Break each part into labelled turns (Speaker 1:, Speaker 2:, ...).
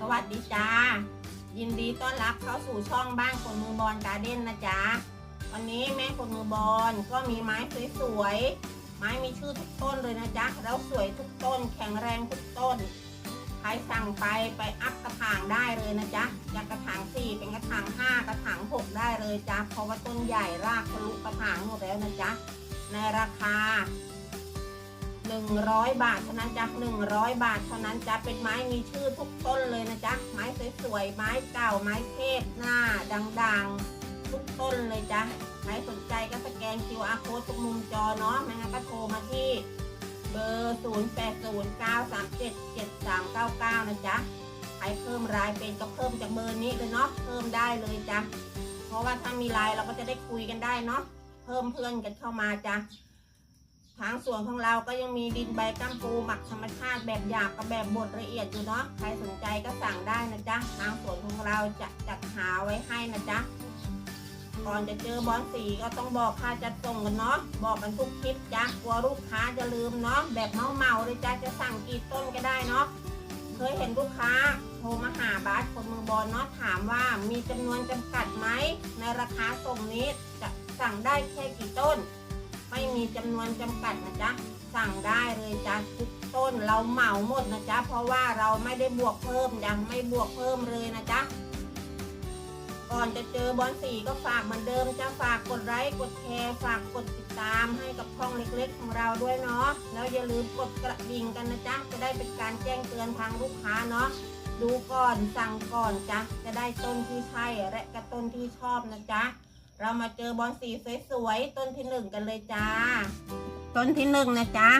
Speaker 1: สวัสดีจ้า ยินดีต้อนรับเข้าสู่ช่องบ้านคนมือบอลการ์เด้นนะจ๊ะ วันนี้แม่คนมือบอลก็มีไม้สวยๆ ไม้มีชื่อทุกต้นเลยนะจ๊ะ แล้วสวยทุกต้น แข็งแรงทุกต้น ใครสั่งไปไปอัพกระถางได้เลยนะจ๊ะจากกระถางสี่เป็นกระถางห้ากระถางหกได้เลยจ้ะ เพราะว่าต้นใหญ่รากทะลุกระถางหมดแล้วนะจ๊ะ ในราคา 100 บาทเท่านั้นจ้ะ100 บาทเท่านั้นจ้ะเป็นไม้มีชื่อทุกต้นเลยนะจ๊ะไม้สวยๆไม้เก่าไม้เทพหน้าดังๆ ทุกต้นเลยจ้ะใครสนใจก็สแกน QR code ทุกมุมจอเนาะไม่งั้นก็โทรมาที่เบอร์ 0809377399 นะจ๊ะใครเพิ่มรายเป็นก็เพิ่มจากเบอร์นี้เลยเนาะเพิ่มได้เลยจ้ะเพราะว่าถ้ามีไลน์เราก็จะได้คุยกันได้เนาะเพิ่มเพื่อนกันเข้ามาจ้ะ ทางส่วนของเราก็ยังมีดินใบกัมปูหมักธรรมชาติแบบหยาบกับแบบบดละเอียดอยู่เนาะใครสนใจก็สั่งได้นะจ๊ะทางส่วนของเราจะจัดหาไว้ให้นะจ๊ะก่อนจะเจอบอลสีก็ต้องบอกค่าจัดส่งกันเนาะบอกกันทุกคลิปจ้ะกลัวลูกค้าจะลืมเนาะแบบเมาเมาเลยจ้ะจะสั่งกี่ต้นก็ได้เนาะเคยเห็นลูกค้าโทรมาหาบาสคนมือบอลเนาะถามว่ามีจำนวนจำกัดไหมในราคาส่งนี้จะสั่งได้แค่กี่ต้น ไม่มีจำนวนจำกัดนะจ๊ะสั่งได้เลยจ้ะทุกต้นเราเหมาหมดนะจ๊ะเพราะว่าเราไม่ได้บวกเพิ่มยังไม่บวกเพิ่มเลยนะจ๊ะก่อนจะเจอบอลสีก็ฝากเหมือนเดิมจะฝากกดไลค์กดแชร์ฝากกดติดตามให้กับช่องเล็กๆของเราด้วยเนาะแล้วอย่าลืมกดกระดิ่งกันนะจ๊ะจะได้เป็นการแจ้งเตือนทางลูกค้าเนาะดูก่อนสั่งก่อนจ้ะจะได้ต้นที่ใช่และกระต้นที่ชอบนะจ๊ะ เรามาเจอบอลสีสวยๆ ต้นที่หนึ่งกันเลยจ้า ต้นที่หนึ่งนะจ๊ะ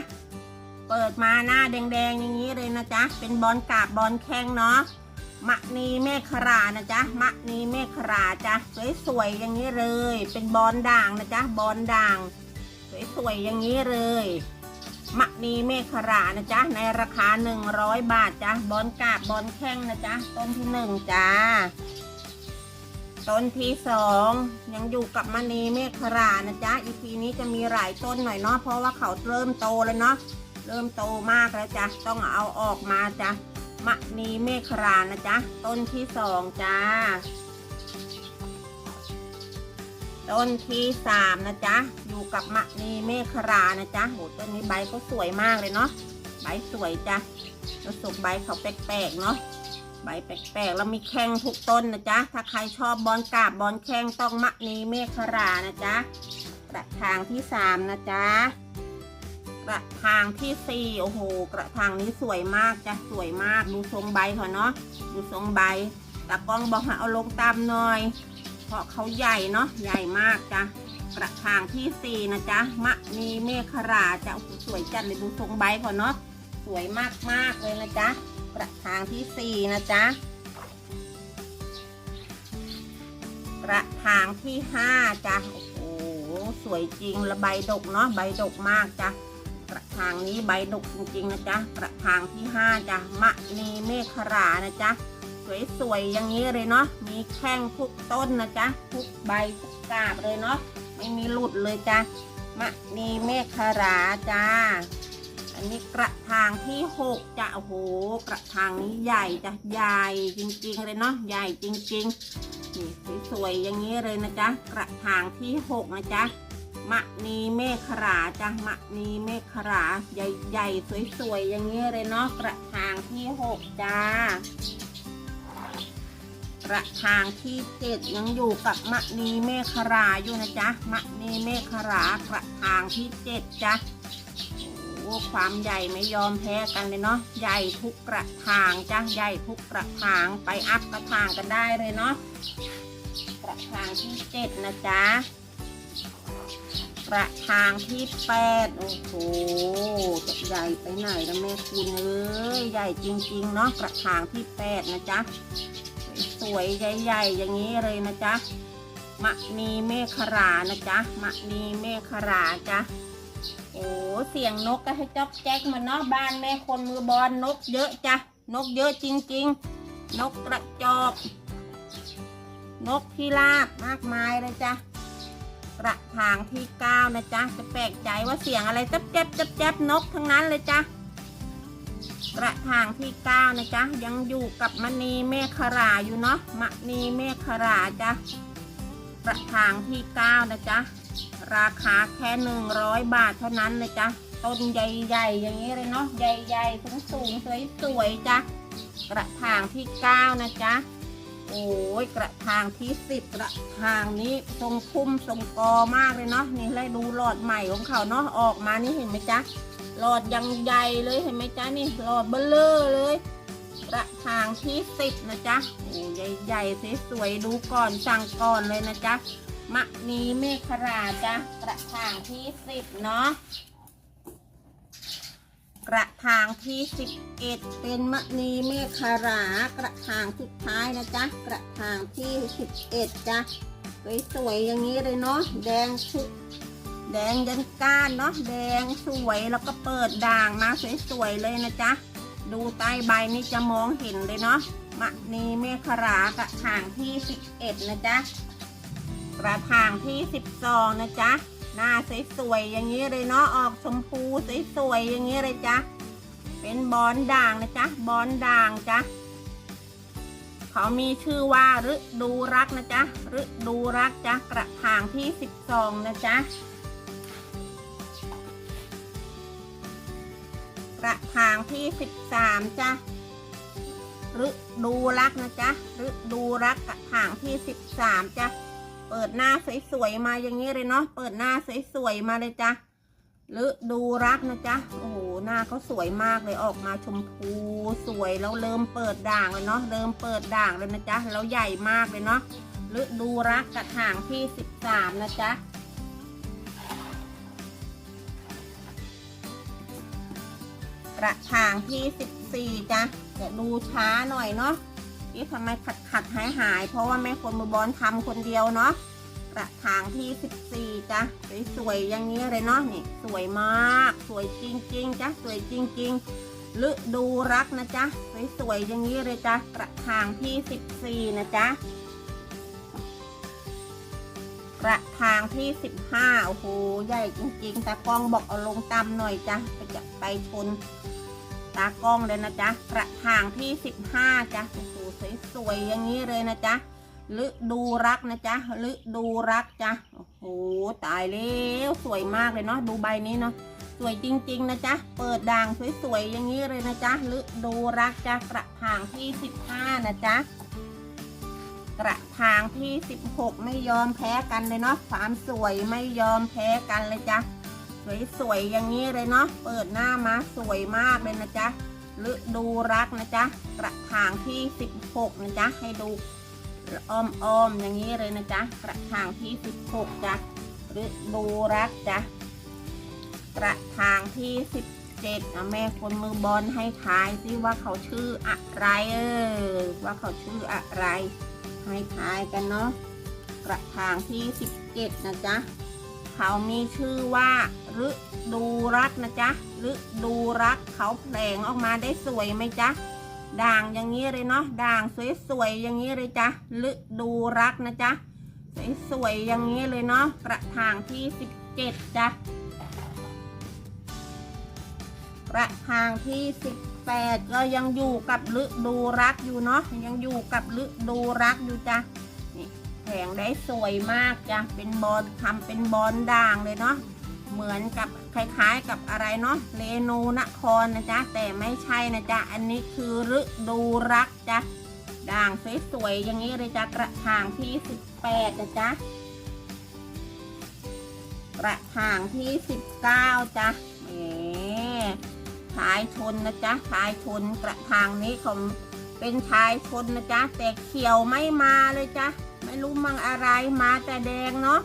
Speaker 1: เปิดมาหน้าแดงๆอย่างนี้เลยนะจ๊ะ เป็นบอลกาบบอลแข้งเนาะ มะนีเมฆรานะจ๊ะ มะนีเมฆราจ้ะ สวยๆอย่างนี้เลย เป็นบอลด่างนะจ๊ะ บอลด่าง สวยๆอย่างนี้เลย มะนีเมฆรานะจ๊ะ ในราคา 100 บาทจ้ะ บอลกาบบอลแข้งนะจ๊ะ ต้นที่หนึ่งจ้า ต้นที่สองยังอยู่กับมณีเมฆรานะจ๊ะอีพีนี้จะมีหลายต้นหน่อยเนาะเพราะว่าเขาเริ่มโตแล้วเนาะเริ่มโตมากแล้วจ้ะต้องเอาออกมาจ้ะมณีเมฆรานะจ๊ะต้นที่สองจ้า ต้นที่สามนะจ๊ะอยู่กับมณีเมฆรานะจ๊ะโหต้นนี้ใบก็สวยมากเลยเนาะใบสวยจ้ะแล้สุกใบเขาแปลกๆเนาะ ใบแปลกๆแล้วมีแข้งทุกต้นนะจ๊ะ ถ้าใครชอบบอลกาบบอลแข้งต้องมะนีเมฆรานะจ๊ะ กระถางที่สามนะจ๊ะ กระถางที่สี่โอ้โห กระถางนี้สวยมากจ้ะ สวยมาก ดูทรงใบเขาเนาะ ดูทรงใบตากล้องบอกให้เอาลงตามหน่อย เพราะเขาใหญ่เนาะ ใหญ่มากจ้ะ กระถางที่สี่นะจ๊ะ มะนีเมฆราจ้ะสวยจัดเลยดูทรงใบเขาเนาะ สวยมากๆเลยนะจ๊ะ กระถางที่สี่นะจ๊ะกระถางที่ห้าจ้ะโอ้โหสวยจริงละใบดกเนาะใบดกมากจ้ะกระถางนี้ใบดกจริงๆนะจ๊ะกระถางที่ห้าจ้ะมะนีเมฆรานะจ๊ะสวยๆอย่างนี้เลยเนาะมีแข้งทุกต้นนะจ๊ะทุกใบทุกกาบเลยเนาะไม่มีหลุดเลยจ้ะมะนีเมฆราจ้า อันนี้กระถางที่หกจะโอ้โหกระถางนี้ใหญ่จ้ะใหญ่จริงๆเลยเนาะใหญ่จริงๆนี่สวยๆอย่างนี้เลยนะจ๊ะกระถางที่หกนะจ๊ะมะนีเมฆราจ้ะมะนีเมฆราใหญ่ๆสวยๆอย่างนี้เลยเนาะกระถางที่หกจ้ากระถางที่เจ็ดยังอยู่กับมะนีเมฆราอยู่นะจ๊ะมะนีเมฆรากระถางที่เจ็ดจ้ะ โอ้ความใหญ่ไม่ยอมแพ้กันเลยเนาะใหญ่ทุกกระถางจ้ะใหญ่ทุกกระถางไปอัพกระถางกันได้เลยเนาะกระถางที่เจ็ดนะจ๊ะกระถางที่แปดโอ้โหจะใหญ่ไปไหนแล้วแม่คุณเอ้ยใหญ่จริงๆเนาะกระถางที่แปดนะจ๊ะสวยใหญ่ๆอย่างนี้เลยนะจ๊ะมะนีเมฆรานะจ๊ะมะนีเมฆราจ้ะ อ้เสียงนกก็ให้จ๊อกแจ๊กมาเนาะบ้านแม่คนมือบอลนกเยอะจ้ะนกเยอะจริง ๆ นกกระจอกนกพิราบมากมายเลยจ้ะกระถางที่เก้านะจ๊ะจะแปลกใจว่าเสียงอะไรจับแจ๊บจับแจ๊บนกทั้งนั้นเลยจ้ะกกระถางที่เก้านะจ๊ะยังอยู่กับมณีเมฆราอยู่เนาะมณีเมฆราจ้ะกระถางที่เก้านะจ๊ะ ราคาแค่หนึ่งร้อยบาทเท่านั้นเลยจ้ะต้นใหญ่ๆ อย่างนี้เลยเนาะใหญ่ๆสูงสูงๆสวยๆจ้ะกระถางที่เก้านะจ๊ะโอ้ยกระถางที่สิบกระถางนี้ทรงพุ่มทรงกอมากเลยเนาะนี่เลยดูหลอดใหม่ของเขาเนาะออกมานี่เห็นไหมจ๊ะหลอดยังใหญ่เลยเห็นไหมจ๊ะนี่หลอดเบลเลอร์เลยกระถางที่สิบนะจ๊ะโอ้ใหญ่ๆสวยๆดูก่อนสั่งก่อนเลยนะจ๊ะ มะนีเมฆราจ้ะกระถางที่สิบเนาะกระถางที่สิบเอ็ดเป็นมะนีเมฆรากระถางสุดท้ายนะจ๊ะกระถางที่สิบเอ็ดจ้ะสวยๆอย่างนี้เลยเนาะแดงชุดแดงยันก้านเนาะแดงสวยแล้วก็เปิดด่างมาสวยๆเลยนะจ๊ะดูใต้ใบนี่จะมองเห็นเลยเนาะมะนีเมฆรากระถางที่11นะจ๊ะ กระถางที่ 12 นะจ๊ะ หน้าสวยๆอย่างนี้เลยเนาะ ออกชมพูสวยๆอย่างนี้เลยจ๊ะ เป็นบอนด่างนะจ๊ะ บอนด่างจ๊ะ เขามีชื่อว่าฤดูรักนะจ๊ะ ฤดูรักจ๊ะ กระถางที่ 12 นะจ๊ะ กระถางที่ 13 จ้ะฤดูรักนะจ๊ะฤดูรักกระถางที่ 13จ้ะ เปิดหน้าสวยๆมาอย่างนี้เลยเนาะ เปิดหน้าสวยๆมาเลยจ้ะฤดูรักนะจ๊ะ โอ้โห หน้าเขาสวยมากเลย ออกมาชมพูสวยแล้วเริ่มเปิดด่างเลยเนาะ เริ่มเปิดด่างเลยนะจ๊ะ แล้วใหญ่มากเลยเนาะฤดูรักกระถางที่13นะจ๊ะกระถางที่14จ้ะเดี๋ยวดูช้าหน่อยเนาะ ที่ทำไมขัดขัดหายหาย เพราะว่าแม่คนมือบอลทำคนเดียวเนาะกระถางที่ 14จ้ะสวยๆอย่างนี้เลยเนาะนี่สวยมาก สวยจริงๆจ้ะสวยจริงๆฤดูรักนะจ๊ะสวยๆอย่างนี้เลยจ้ะกระถางที่ 14 นะจ๊ะกระถางที่15โอ้โหใหญ่จริงๆตากล้องบอกเอาลงต่ำหน่อยจ้ะไปจะไปชนตากล้องเลยนะจ๊ะกระถางที่15จ้ะโอ้โหส วยอย่างนี้เลยนะจ๊ะฤดูรักนะจ๊ะฤดูรักจ้ะโอ้โหตายแล้วสวยมากเลยเนาะดูใบนี้เนาะสวยจริง ๆ นะจ๊ะเปิดด่างสวยๆอย่างนี้เลยนะจ๊ะฤดูรักจ้ะกระถางที่15นะจ๊ะกระถางที่16ไม่ยอมแพ้กันเลยเนาะความสวยไม่ยอมแพ้กันเลยจ้ะสวยๆอย่างนี้เลยเนาะเปิดหน้ามาสวยมากเลยนะจ๊ะ ฤดูรักนะจ๊ะ กระถางที่ 16 นะจ๊ะ ให้ดูอ้อมๆอมอย่างนี้เลยนะจ๊ะ กระถางที่ 16จ้ะฤดูรักจ้ะ กระถางที่ 17นะแม่คนมือบอลให้ทายสิว่าเขาชื่ออะไรเออว่าเขาชื่ออะไร ให้ทายกันเนาะ กระถางที่ 17 นะจ๊ะ เขามีชื่อว่าฤดูรักนะจ๊ะฤดูรักเขาแผลงออกมาได้สวยไหมจ๊ะด่างอย่างนี้เลยเนาะด่างสวยๆอย่างนี้เลยจ๊ะฤดูรักนะจ๊ะสวยๆอย่างนี้เลยเนาะกระถางที่17จ้ะกระถางที่18ก็ยังอยู่กับฤดูรักอยู่เนาะยังอยู่กับฤดูรักอยู่จ้ะ แผงได้สวยมากจ้ะเป็นบอลทำเป็นบอลด่างเลยเนาะเหมือนกับคล้ายๆกับอะไรเนาะเรนูนครนะจ๊ะแต่ไม่ใช่นะจ๊ะอันนี้คือฤดูรักจ้ะด่างสวยๆอย่างนี้เลยจ้ะกระถางที่ 18นะจ๊ะกระถางที่ 19จ้ะแหมชายชนนะจ๊ะชายชนกระถางนี้เขาเป็นชายชนนะจ๊ะแต่เขียวไม่มาเลยจ๊ะ ไม่รู้มังอะไรมาแต่แดงเนาะ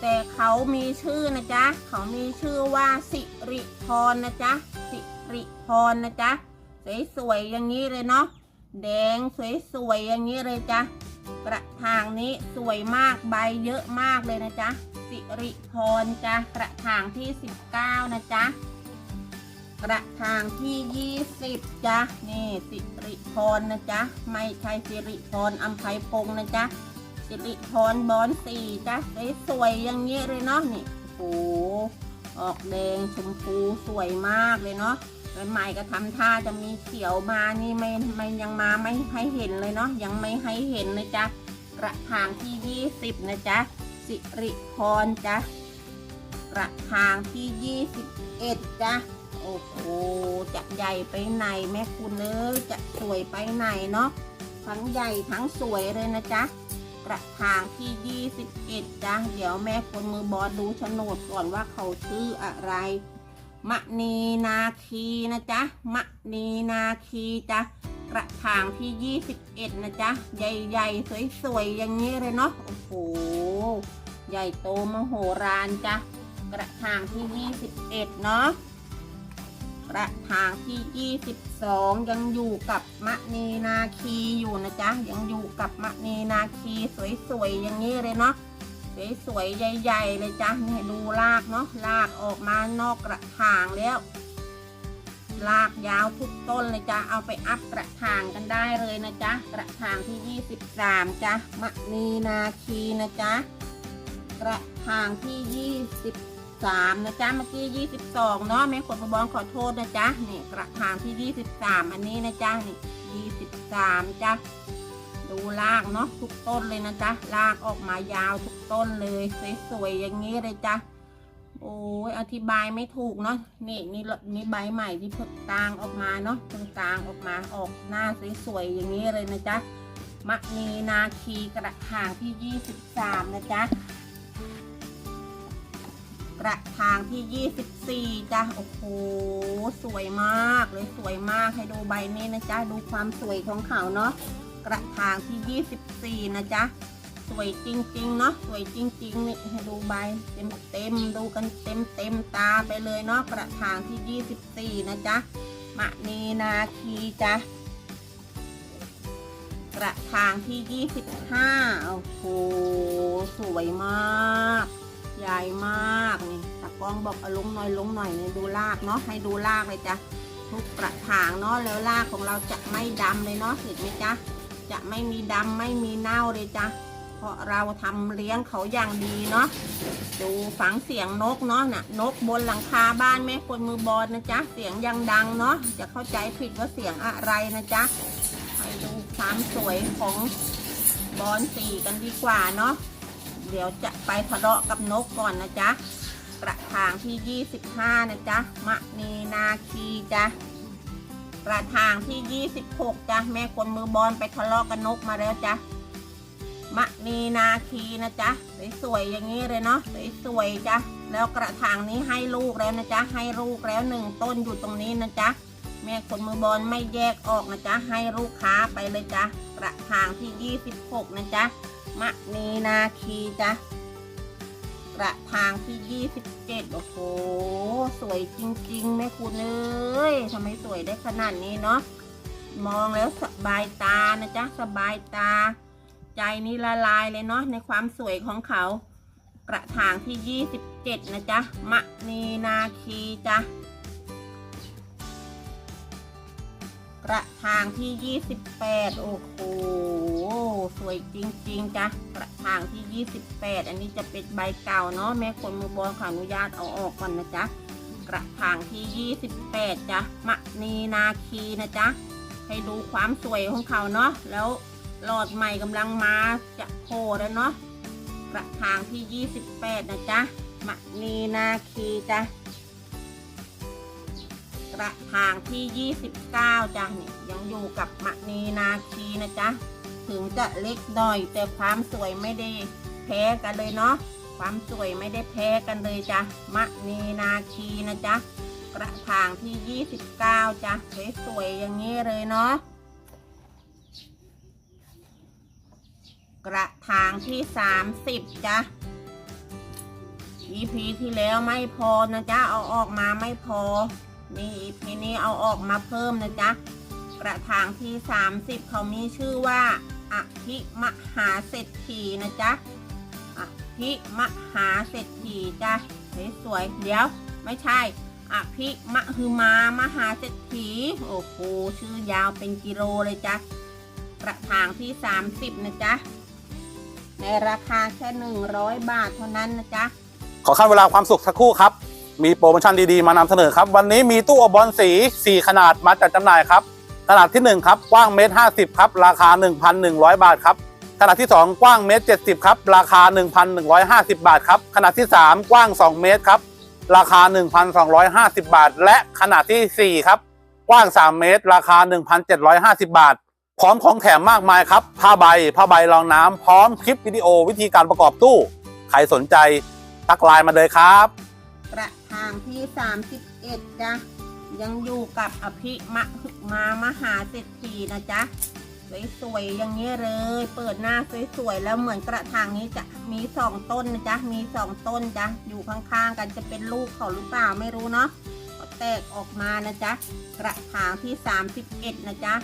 Speaker 1: แต่เขามีชื่อนะจ๊ะเขามีชื่อว่าสิริพรนะจ๊ะสิริพรนะจ๊ะสวยๆอย่างนี้เลยเนาะแดงสวยๆอย่างนี้เลยจ้ะกระถางนี้สวยมากใบเยอะมากเลยนะจ๊ะสิริพรจ้ะกระถางที่ 19 นะจ๊ะกระถางที่ 20จ้ะนี่สิริพรนะจ๊ะไม่ใช่สิริพรอัมไพพงนะจ๊ะ สิริพรบอนสีจ้ะสวยๆอย่างนี้ยเลยเนาะนี่โอ้โหออกแดงชมพูสวยมากเลยเนาะใหม่ก็ทำท่าจะมีเขียวมานี่ไม่ไม่ยังมาไม่ให้เห็นเลยเนาะยังไม่ให้เห็นเลยจ้ะกระถางที่ 20 นะจ๊ะสิริพรจ้ะกระถางที่ 21จ้ะโอ้โหจะใหญ่ไปไหนแม่คุณเอ้ยจะสวยไปไหนเนาะทั้งใหญ่ทั้งสวยเลยนะจ๊ะ กระถางที่ 21จ้ะเดี๋ยวแม่คนมือบอลดูโฉนดก่อนว่าเขาชื่ออะไร มะนีนาคีนะจ๊ะ มะนีนาคีจ้ะกระถางที่ 21 นะจ๊ะ ใหญ่ๆ สวยๆ อย่างนี้เลยเนาะ โอ้โห ใหญ่โตมโหฬารจ้ะ กระถางที่ 21 เนาะ กระถางที่ 22 ยังอยู่กับมะนีนาคีอยู่นะจ๊ะ ยังอยู่กับมะนีนาคีสวยๆอย่างนี้เลยเนาะ สวยๆใหญ่ๆเลยจ้ะนี่ดูรากเนาะ รากออกมานอกกระถางแล้ว รากยาวทุกต้นเลยจ้ะ เอาไปอัพกระถางกันได้เลยนะจ๊ะ กระถางที่ 23จ้ะ มะนีนาคีนะจ๊ะ กระถางที่ 23นะจ๊ะเมื่อกี้ 22 เนาะแม่ขนบอลขอโทษนะจ๊ะนี่กระถางที่ 23 อันนี้นะจ๊ะนี่23จ้ะดูรากเนาะทุกต้นเลยนะจ๊ะรากออกมายาวทุกต้นเลยสวยๆอย่างนี้เลยจ้ะโอ้ยอธิบายไม่ถูกเนาะนี่นี่นี่ใบใหม่ที่เพิ่งกลางออกมาเนาะเพิ่งกลางออกมาออกหน้าสวยๆอย่างนี้เลยนะจ๊ะมะนีนาคีกระถางที่ 23 นะจ๊ะ กระถางที่ 24จ้ะโอ้โหสวยมากเลยสวยมากให้ดูใบนี้นะจ๊ะดูความสวยของเขาเนาะกระถางที่ 24 นะจ๊ะสวยจริงๆเนาะสวยจริงๆนี่ให้ดูใบเต็มเต็มๆดูกันเต็มเต็มๆตาไปเลยเนาะกระถางที่ 24 นะจ๊ะมะนีนาคีจ้ะกระถางที่ 25 โอ้โห สวยมาก ใหญ่มากนี่ตากล้องบอกเอาลงหน่อยลงหน่อยนี่ดูรากเนาะให้ดูรากเลยจ้ะทุกกระถางเนาะแล้วรากของเราจะไม่ดำเลยเนาะเห็นไหมจ๊ะจะไม่มีดำไม่มีเน่าเลยจ้ะเพราะเราทำเลี้ยงเขาอย่างดีเนาะดูฝังเสียงนกเนาะน่ะนกบนหลังคาบ้านแม่คนมือบอลนะจ๊ะเสียงยังดังเนาะจะเข้าใจผิดว่าเสียงอะไรนะจ๊ะให้ดูความสวยของบอลสีกันดีกว่าเนาะ เดี๋ยวจะไปทะเลาะกับนกก่อนนะจ๊ะกระถางที่ 25 นะจ๊ะ มะนีนาคีจ้ะกระถางที่ 26จ้ะแม่คนมือบอลไปทะเลาะกับนกมาแล้วจ้ะมะนีนาคีนะจ๊ะสวยๆอย่างนี้เลยเนาะสวยๆจ้ะแล้วกระถางนี้ให้ลูกแล้วนะจ๊ะให้ลูกแล้วหนึ่งต้นอยู่ตรงนี้นะจ๊ะแม่คนมือบอลไม่แยกออกนะจ๊ะให้ลูกค้าไปเลยจ้ะกระถางที่ 26 นะจ๊ะ มะนีนาคีจ้ะกระถางที่27โอ้โห สวยจริงๆแม่คุณเอ้ยทำไมสวยได้ขนาดนี้เนาะมองแล้วสบายตานะจ๊ะ สบายตา ใจนี่ละลายเลยเนาะในความสวยของเขา กระถางที่27นะจ๊ะ มะนีนาคีจ้ะ กระถางที่ 28 โอ้โห สวยจริง ๆจ้ะกระถางที่ 28 อันนี้จะเป็นใบเก่าเนาะแม่คนมือบอลขออนุญาตเอาออกก่อนนะจ๊ะกระถางที่ 28จ้ะมะนีนาคีนะจ๊ะให้ดูความสวยของเขาเนาะแล้วหลอดใหม่กำลังมาจะโผล่แล้วเนาะกระถางที่ 28 นะจ๊ะมะนีนาคีจ้ะ ระถางที่ 29จ้ะนี่ยังอยู่กับมะนีนาคีนะจ๊ะถึงจะเล็กหน่อย แต่ความสวยไม่ได้แพ้กันเลยเนาะความสวยไม่ได้แพ้กันเลยจ้ะมะนีนาคีนะจ๊ะกระถางที่ 29จ้ะสวยๆอย่างนี้เลยเนาะกระถางที่ 30จ้ะ EP ที่แล้วไม่พอนะจ๊ะเอาออกมาไม่พอ นี่ EP นี้เอาออกมาเพิ่มนะจ๊ะ กระถางที่ 30 เขามีชื่อว่าอภิมหาเศรษฐีนะจ๊ะอภิมหาเศรษฐีจ้ะสวยๆเดี๋ยวไม่ใช่อภิมหือมามหาเศรษฐีโอ้โหชื่อยาวเป็นกิโลเลยจ้ะกระถางที่ 30 นะจ๊ะ ในราคาแค่ 100 บาทเท่านั้นนะจ๊ะ
Speaker 2: ขอขั้นเวลาความสุขสักครู่ครับ มีโปรโมชั่นดีๆ มานำเสนอครับ วันนี้มีตู้อบบอลสี 4 ขนาดมาจัดจำหน่ายครับ ขนาดที่ 1 ครับกว้างเมตร50ครับราคา 1,100 บาทครับขนาดที่ 2 กว้างเมตร70ครับราคา 1,150 บาทครับขนาดที่ 3 กว้าง 2 เมตรครับราคา 1,250 บาท และขนาดทีสี่ 4 ครับกว้าง 3 เมตร ราคา 1,750 บาท พร้อมของแถมมากมายครับ ผ้าใบ ผ้าใบรองน้ำพร้อมคลิปวิดีโอวิธีการประกอบตู้ ใครสนใจ ทักไลน์มาเลยครับ
Speaker 1: กระถางที่31จ้ะยังอยู่กับอภิมะหึมามหาเศรษฐีนะจ๊ะสวยๆอย่างนี้เลย เปิดหน้าสวยๆแล้วเหมือนกระถางนี้จะมีสองต้นนะจ๊ะมีสองต้นจ้ะอยู่ข้างๆกันจะเป็นลูกเขาหรือเปล่าไม่รู้เนาะก็แตกออกมานะจ๊ะกระถางที่ 31 นะจ๊ะ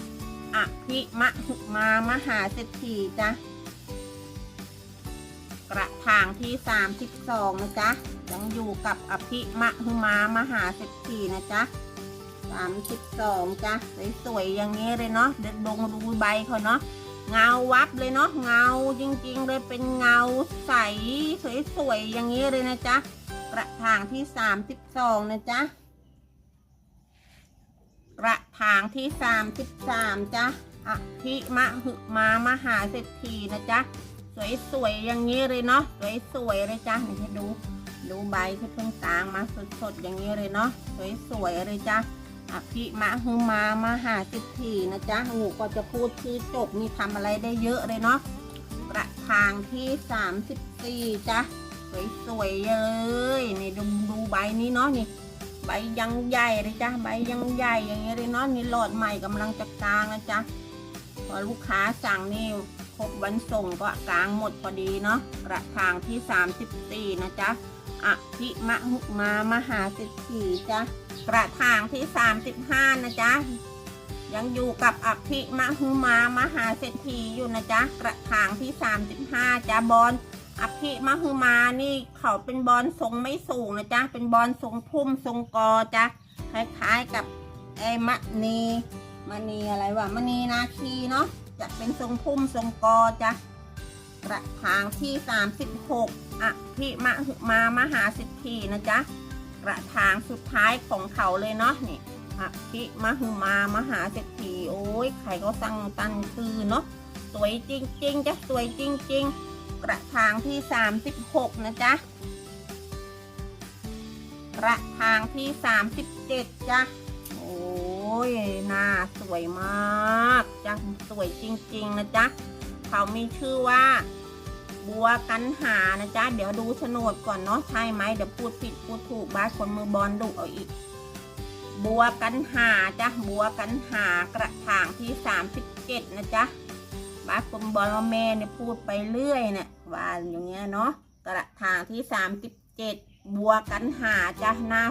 Speaker 1: อภิมะหึมามหาเศรษฐีจ้ะ กระถางที่ 32 นะจ๊ะ ยังอยู่กับอภิมะหุมามหาเศรษฐีนะจ๊ะ 32 จ้ะ สวยๆอย่างนี้เลยเนาะ เด็ดดงดูใบเขาเนาะ เงาวับเลยเนาะ เงาจริงๆเลยเป็นเงาใสสวยๆอย่างนี้เลยนะจ๊ะ กระถางที่ 32 นะจ๊ะ กระถางที่ 33 จ้ะอภิมะหึมามหาเศรษฐีนะจ๊ะ สวยๆอย่างนี้เลยเนาะสวยๆเลยจ้ะนี่ให้ดูดูใบที่เพิ่งตางมาสดๆอย่างนี้เลยเนาะสวยๆเลยจ้ะอภิมะฮือมามาหาสิทีนะจ๊ะหนูก็จะพูดชื่อจบนี่ทำอะไรได้เยอะเลยเนาะกระถางที่34จ้ะสวยๆเลยนี่ดูดูใบนี้เนาะนี่ใบยังใหญ่เลยจ้ะใบยังใหญ่อย่างเงี้ยเลยเนาะนี่หลอดใหม่กำลังจะกลางนะจ๊ะพอลูกค้าสั่งนี่ ครบวันส่งก็กลางหมดพอดีเนาะกระถางที่ 34 นะจ๊ะอภิมะหุมามหาเศรษฐีจ้ะกระถางที่ 35 นะจ๊ะยังอยู่กับอภิมะหุมามหาเศรษฐีอยู่นะจ๊ะกระถางที่ 35จ้ะบอลอภิมหึมานี่เขาเป็นบอลทรงไม่สูงนะจ๊ะเป็นบอลทรงพุ่มทรงกอจ้ะคล้ายๆกับไอ้มะนีมณีอะไรวะมณีนาคีเนาะ จะเป็นทรงพุ่มทรงกอจ้ะกระถางที่ 36อภิมหึมามหาสิทธีนะจ๊ะกระถางสุดท้ายของเขาเลยเนาะนี่อภิมหึมามหาเศรษฐีโอ้ยใครก็สั่งตันคือเนาะสวยจริงๆจ้ะสวยจริง ๆ กระถางที่ 36 นะจ๊ะกระถางที่ 37จ้ะโอ้ ยหน้าสวยมากจ้ะสวยจริง ๆ นะจ๊ะเขามีชื่อว่า บัวกันหานะจ๊ะ เดี๋ยวดูโฉนดก่อนเนาะใช่ไหมเดี๋ยวพูดผิดพูดถูกบ้าคนมือบอลดุเอาอีก บัวกันหาจ้ะบัวกันหากระถางที่37นะจ๊ะบ้าคุณบอลว่าแม่เนี่ยพูดไปเรื่อยเนี่ยว่าอย่างเงี้ยเนาะกระถางที่37บัวกันหาจ้ะหน้า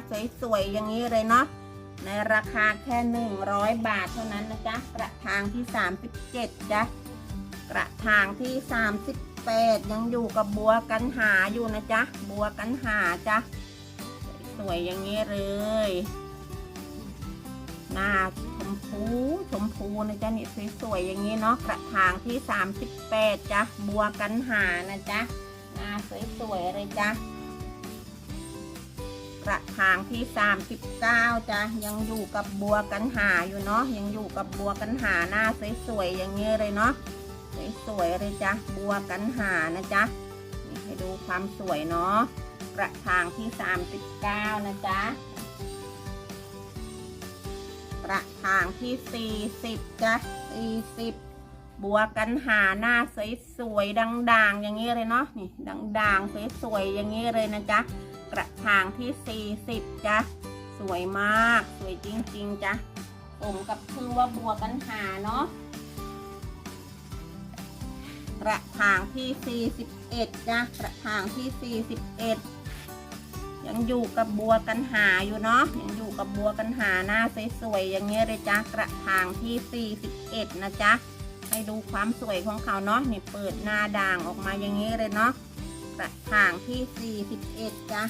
Speaker 1: สวยๆอย่างนี้เลยเนาะ ในราคาแค่ 100 บาทเท่านั้นนะจ๊ะ กระถางที่ 37จ้ะ กระถางที่ 38 ยังอยู่กับบัวกันหาอยู่นะจ๊ะ บัวกันหาจ้ะ สวยอย่างนี้เลย หน้าชมพูชมพูนะจ๊ะนี่สวยๆอย่างนี้เนาะ กระถางที่ 38จ้ะ บัวกันหานะจ๊ะ หน้าสวยๆเลยจ้ะ กระถางที่ 39จ้ะยังอยู่กับบัวกันหาอยู่เนาะยังอยู่กับบัวกันหาหน้าสวยๆอย่างนี้เลยเนาะสวยๆเลยจ้ะบัวกันหานะจ๊ะนี่ให้ดูความสวยเนาะกระถางที่ 39 นะจ๊ะกระถางที่ 40จ้ะ40บัวกันหาหน้าสวยๆด่างๆ อย่างนี้เลยเนาะนี่ด่างๆสวยๆอย่างนี้เลยนะจ๊ะ กระถางที่ 40จ้ะสวยมาก สวยจริงๆจ้ะสมกับชื่อว่าบัวกันหาเนาะกระถางที่ 41จ้ะกระถางที่ 41 ยังอยู่กับบัวกันหาอยู่เนาะยังอยู่กับบัวกันหาหน้าสวยๆอย่างเงี้ยเลยจ้ะกระถางที่ 41 นะจ๊ะให้ดูความสวยของเขาเนาะนี่เปิดหน้าด่างออกมาอย่างนี้เลยเนาะ กระถางที่ 41จ้ะ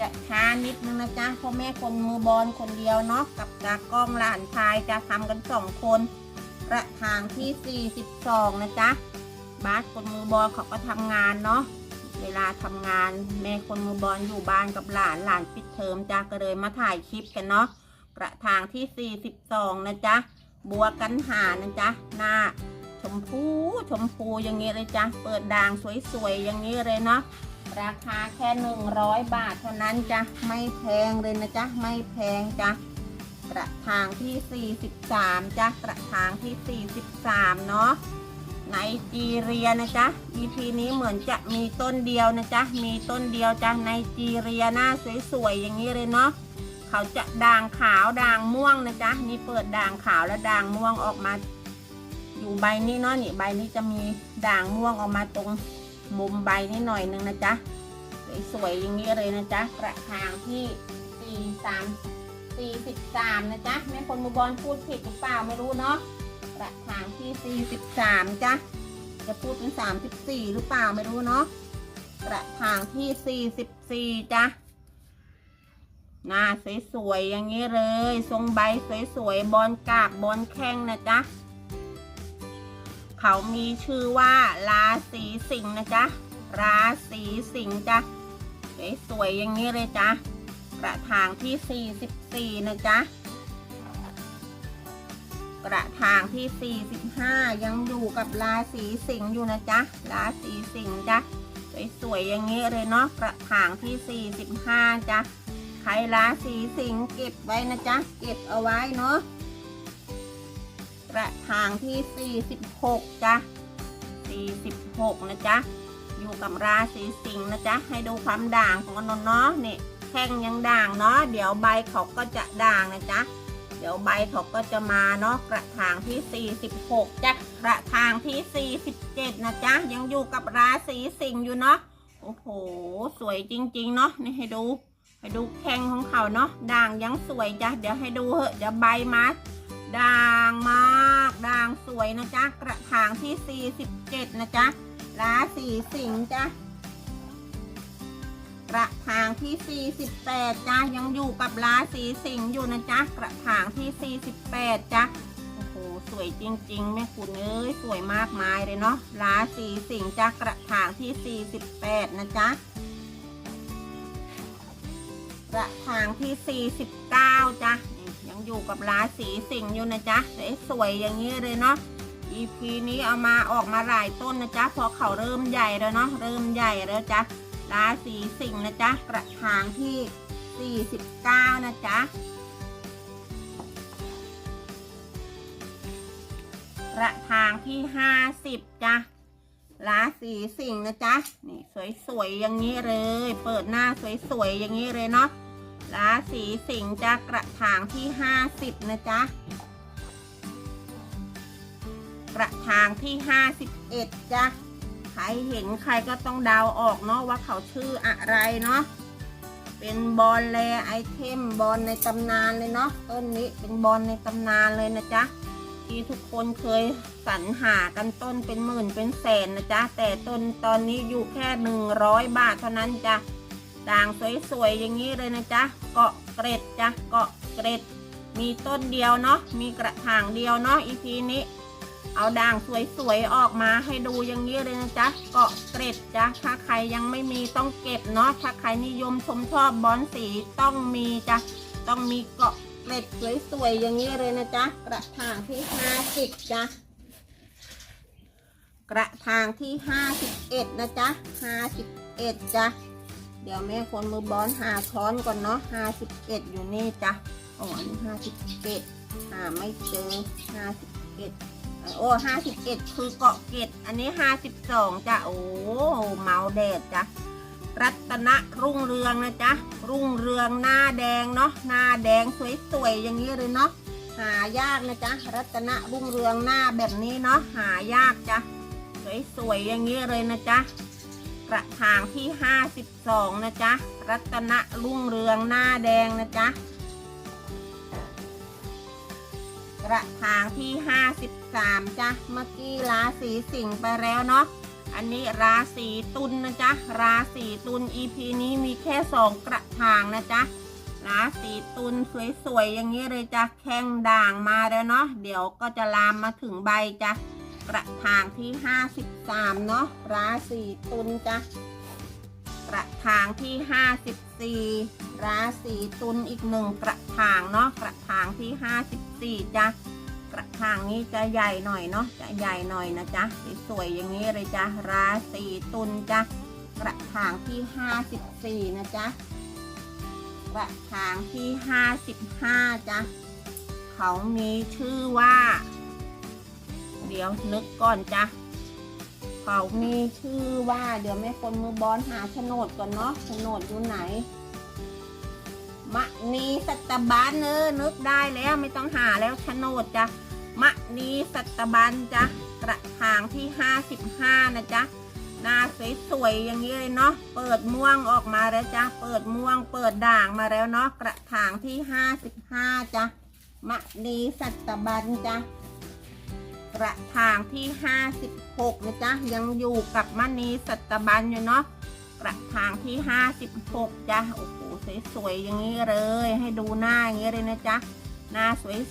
Speaker 1: จะช้านิดนึงนะจ๊ะพ่อแม่คนมือบอลคนเดียวเนาะกับตากล้องหลานชายจะทำกันสองคนกระถางที่ 42 นะจ๊ะบาสคนมือบอลเขาก็ทำงานเนาะเวลาทำงานแม่คนมือบอลอยู่บ้านกับหลานหลานปิดเทอมจ้ะก็เลยมาถ่ายคลิปกันเนาะกระถางที่ 42 นะจ๊ะบัวกันหานะจ๊ะหน้า มพูชมพูอย่างนี้เลยจ้ะเปิดด่างสวยๆอย่างนี้เลยเนาะราคาแค่ 100 บาทเท่านั้นจ้ะไม่แพงเลยนะจ๊ะไม่แพงจ้ะกระถางที่ 43จ้ะกระถางที่ 43 เนาะไนจีเรียนะจ๊ะ EP นี้เหมือนจะมีต้นเดียวนะจ๊ะ มีต้นเดียวจ้ะไนจีเรียหน้าสวยๆอย่างนี้เลยเนาะเขาจะด่างขาวด่างม่วงนะจ๊ะ นี่เปิดด่างขาวและด่างม่วงออกมา อยู่ใบนี้เนาะนี่ใบนี้จะมีด่างม่วงออกมาตรงมุมใบนี้หน่อยนึงนะจ๊ะสวยๆอย่างนี้เลยนะจ๊ะกระถางที่สี่สามสี่สิบสามนะจ๊ะแม่คนมือบอลพูดผิดหรือเปล่าไม่รู้เนาะกระถางที่43จ้ะจะพูดเป็น34หรือเปล่าไม่รู้เนาะกระถางที่44จ้ะหน้าสวยๆอย่างนี้เลย ทรงใบสวยๆบอลกากบอลแข้งนะจ๊ะ เขามีชื่อว่า ราศีสิงห์นะจ๊ะ ราศีสิงห์จ้ะสวยๆอย่างนี้เลยจ้ะกระถางที่ 44 นะจ๊ะกระถางที่ 45 ยังอยู่กับราศีสิงห์อยู่นะจ๊ะ ราศีสิงห์จ้ะสวยๆอย่างนี้เลยเนาะกระถางที่ 45 จ้ะใครราศีสิงห์เก็บไว้นะจ๊ะ เก็บเอาไว้เนาะ กระถางที่ 46จ้ะ46 นะจ๊ะ อยู่กับราศีสิงห์นะจ๊ะ ให้ดูความด่างของมันเนาะนี่แข้งยังด่างเนาะ เดี๋ยวใบเขาก็จะด่างนะจ๊ะ เดี๋ยวใบเขาก็จะมาเนาะ กระถางที่ 46จ้ะ กระถางที่ 47 นะจ๊ะ ยังอยู่กับราศีสิงห์อยู่เนาะ โอ้โห สวยจริง ๆ เนาะ นี่ให้ดู ให้ดูแข้งของเขาเนาะ ด่างยังสวยจ้ะ เดี๋ยวให้ดูเหอะเดี๋ยวใบมา ด่างมากด่างสวยนะจ๊ะ กระถางที่ 47 นะจ๊ะราศีสิงห์จ้ะกระถางที่ 48จ้ายังอยู่กับราศีสิงห์อยู่นะจ๊ะ กระถางที่ 48จ้ะโอ้โหสวยจริงๆแม่คุณเอ้ยสวยมากมายเลยเนาะราศีสิงห์จ้ะกระถางที่ 48 นะจ๊ะกระถางที่ 49จ้ะ อยู่กับราศีสิงห์อยู่นะจ๊ะสวยอย่างนี้เลยเนาะ EP นี้เอามาออกมาหลายต้นนะจ๊ะเพราะเขาเริ่มใหญ่แล้วเนาะเริ่มใหญ่แล้วจ้ะราศีสิงห์นะจ๊ะกระถางที่ 49 นะจ๊ะกระถางที่ 50 จ้ะราศีสิงห์นะจ๊ะนี่สวยๆอย่างนี้เลย เปิดหน้าสวยๆอย่างนี้เลยเนาะ ราศีสิงห์จะกระถางที่50นะจ๊ะ กระถางที่51จ้ะ ใครเห็นใครก็ต้องเดาออกเนาะว่าเขาชื่ออะไรเนาะ เป็นบอลแลไอเทมบอลในตำนานเลยเนาะ ต้นนี้เป็นบอลในตำนานเลยนะจ๊ะ ที่ทุกคนเคยสรรหากันต้นเป็นหมื่นเป็นแสนนะจ๊ะ แต่ต้นตอนนี้อยู่แค่หนึ่งร้อยบาทเท่านั้นจ้ะ ด่างสวยๆอย่างนี้เลยนะจ๊ะเกาะเกร็ดจ้ะเกาะเกร็ด มีต้นเดียวเนาะมีกระถางเดียวเนาะอีพีนี้ เอาด่างสวยๆออกมาให้ดูอย่างนี้เลยนะจ๊ะเกาะเกร็ดจ้ะถ้าใครยังไม่มีต้องเก็บเนาะถ้าใครนิยมชมชอบบอลสีต้องมีจ้ะต้องมีเกาะเกร็ดสวยๆอย่างนี้เลยนะจ๊ะกระถางที่ห้าสิบจ้ะกระถางที่ห้าสิบเอ็ดนะจ๊ะห้าสิบเอ็ดจ้ะ เดี๋ยวแม่คนมือบอลหาช้อนก่อนเนาะห้าสิบเอ็ดอยู่นี่จ้ะอ๋อนนี้ห้าสิบเอ็ดหาไม่เจอห้าสิบเอ็ดโอ้ห้าสิบเอ็ดคือเกาะเกตอันนี้ห้าสิบสองจ้ะ โอ้เมาแดดจ้ะ รัตนะรุ่งเรืองนะจ๊ะ รุ่งเรืองหน้าแดงเนาะ หน้าแดงสวยๆอย่างนี้เลยเนาะ หายากนะจ๊ะ รัตนะรุ่งเรืองหน้าแบบนี้เนาะ หายากจ้ะ สวยๆอย่างนี้เลยนะจ๊ะ กระถางที่ห้าสิบสองนะจ๊ะ รัตนะรุ่งเรืองหน้าแดงนะจ๊ะ กระถางที่ 53 จ้ะ เมื่อกี้ราศีสิงห์ไปแล้วเนาะ อันนี้ราศีตุลนนะจ๊ะ ราศีตุล EP นี้มีแค่สองกระถางนะจ๊ะ ราศีตุลสวยๆ อย่างนี้เลยจ้ะ แข้งด่างมาแล้วเนาะ เดี๋ยวก็จะลามมาถึงใบจ้ะ กระถางที่ 53 เนาะราศีตุลจ้ะกระถางที่ 54 ราศีตุลอีกหนึ่งกระถางเนาะกระถางที่ 54จ้ะกระถางนี้จะใหญ่หน่อยเนาะจะใหญ่หน่อยนะจ๊ะสวยๆอย่างนี้เลยจ้ะราศีตุลจ้ะกระถางที่ 54 นะจ๊ะกระถางที่ 55จ้ะเขามีชื่อว่า เดี๋ยวนึกก่อนจ้ะเขามีชื่อว่าเดี๋ยวแม่คนมือบอลหาโฉนดก่อนเนาะโฉนดอยู่ไหน มะนีสัตบันเออนึกได้แล้วไม่ต้องหาแล้วโฉนดจ้ะมะนีสัตบันจ้ะกระถางที่55นะจ๊ะหน้าสวยๆอย่างนี้เลยเนาะเปิดม่วงออกมาแล้วจ้ะเปิดม่วงเปิดด่างมาแล้วเนาะกระถางที่55จ้ะมะนีสัตบันจ้ะ กระถางที่ 56นะจ๊ะยังอยู่กับมณีสัตบันอยู่เนาะกระถางที่ 56จ้ะโอ้โหสวยๆอย่างนี้เลย ให้ดูหน้าอย่างนี้เลยนะจ๊ะหน้า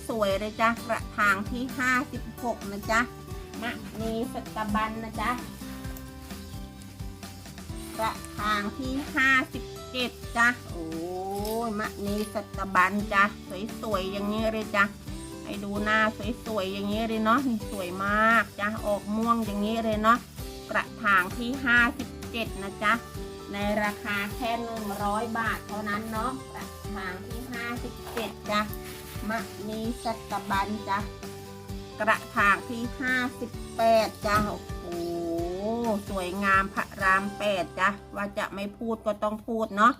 Speaker 1: สวยๆเลยจ้ะกระถางที่ 56นะจ๊ะมณีสัตบันนะจ๊ะกระถางที่ 57จ้ะโอ้ยมณีสัตบันจ้ะสวยๆอย่างนี้เลยจ้ะ ให้ดูหน้าสวยๆอย่างนี้เลยเนาะนี่สวยมากจ้ะออกม่วงอย่างนี้เลยเนาะกระถางที่ 57 นะจ๊ะในราคาแค่ 100 บาทเท่านั้นเนาะกระถางที่ 57 จ้ะมะนีสัตบันจ้ะกระถางที่ 58 จ้ะโอ้โหสวยงามพระรามแปดจ้ะว่าจะไม่พูดก็ต้องพูดเนาะ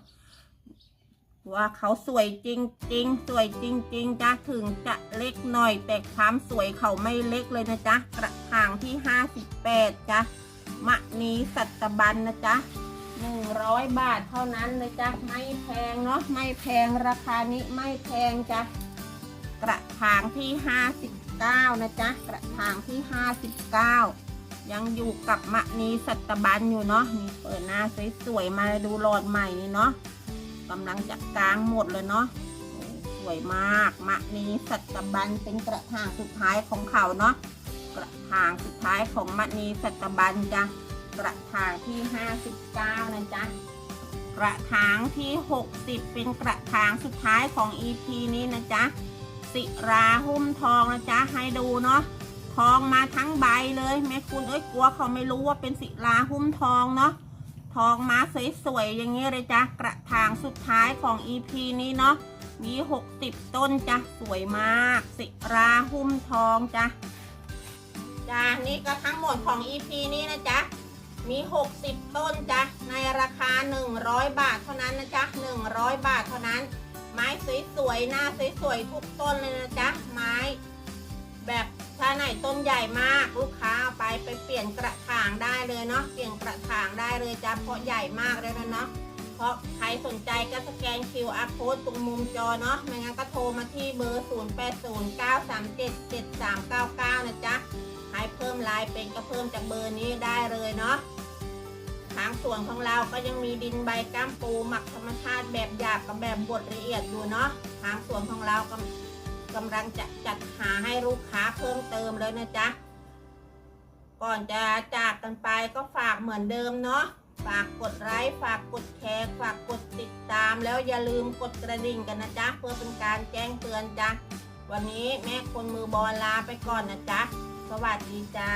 Speaker 1: ว่าเขาสวยจริงๆ สวยจริง ๆจ้ะถึงจะเล็กหน่อย แต่ความสวยเขาไม่เล็กเลยนะจ๊ะกระถางที่ 58จ้ะมะนีสัตบันนะจ๊ะ100 บาทเท่านั้นเลยจ้ะไม่แพงเนาะไม่แพงราคานี้ไม่แพงจ้ะกระถางที่ 59 นะจ๊ะกระถางที่ 59 ยังอยู่กับมะนีสัตบันอยู่เนาะนี่เปิดหน้าสวยๆมาดูหลอดใหม่นี่เนาะ กำลังจะกลางหมดเลยเนาะสวยมากมะนี้สัตบันเป็นกระถางสุดท้ายของเขาเนาะกระถางสุดท้ายของมะนีสัตบันจ้ะกระถางที่ 59นะจ๊ะกระถางที่ 60 เป็นกระถางสุดท้ายของ EP นี้นะจ๊ะสิราหุ้มทองนะจ๊ะให้ดูเนาะทองมาทั้งใบเลยแม่คุณเอ้ยกลัวเขาไม่รู้ว่าเป็นสิราหุ้มทองเนาะ ทองมาสวยๆอย่างนี้เลยจ้ะกระถางสุดท้ายของ EP นี้เนาะมี 60 ต้นจ้ะสวยมาก สิราหุ้มทองจ้ะจ้ะนี่ก็ทั้งหมดของ EP นี้นะจ๊ะมี 60 ต้นจ้ะในราคา 100 บาทเท่านั้นนะจ๊ะ100 บาทเท่านั้น ไม้สวยๆหน้าสวยๆทุกต้นเลยนะจ๊ะไม้ ถ้าไหนต้นใหญ่มากลูกค้าเอาไปไปเปลี่ยนกระถางได้เลยเนาะเปลี่ยนกระถางได้เลยจ้ะเพราะใหญ่มากเลยนะเนาะเพราะใครสนใจก็สแกน QR code ตรงมุมจอเนาะไม่งั้นก็โทรมาที่เบอร์ 0809377399 นะจ๊ะใครเพิ่มไลน์เป็นก็เพิ่มจากเบอร์นี้ได้เลยเนาะทางส่วนของเราก็ยังมีดินใบก้ามปูหมักธรรมชาติแบบหยาบกับแบบบดละเอียดอยู่เนาะทางส่วนของเราก็ กำลังจะจัดหาให้ลูกค้าเพิ่มเติมเลยนะจ๊ะ ก่อนจะจากกันไปก็ฝากเหมือนเดิมเนาะ ฝากกดไลค์ ฝากกดแชร์ ฝากกดติดตาม แล้วอย่าลืมกดกระดิ่งกันนะจ๊ะ เพื่อเป็นการแจ้งเตือนจ้ะ วันนี้แม่คนมือบอลลาไปก่อนนะจ๊ะ สวัสดีจ้า